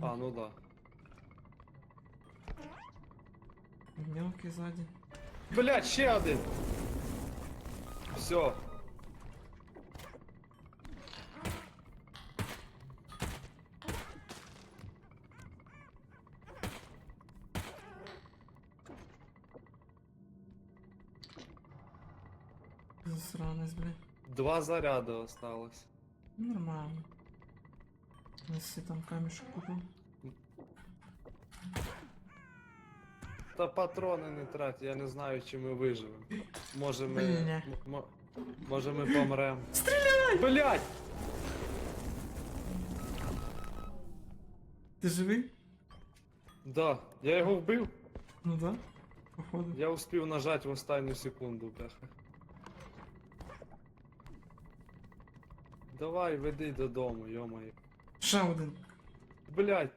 А, ну да. Мелкий ззаді. Блять, ще один! Все. Засранець, бля. Два заряда осталось. Нормально. Неси там камішок купив. Та патрони не трать, я не знаю, чи ми виживемо. Може ми. Бля. м- м- може ми помрем. Стріляй! Блять! Ти живий? Да, я його вбив. Ну да. Походу. Я успів нажати в останню секунду, бляха. Давай, веди додому, йомаю. Ще один. Блять,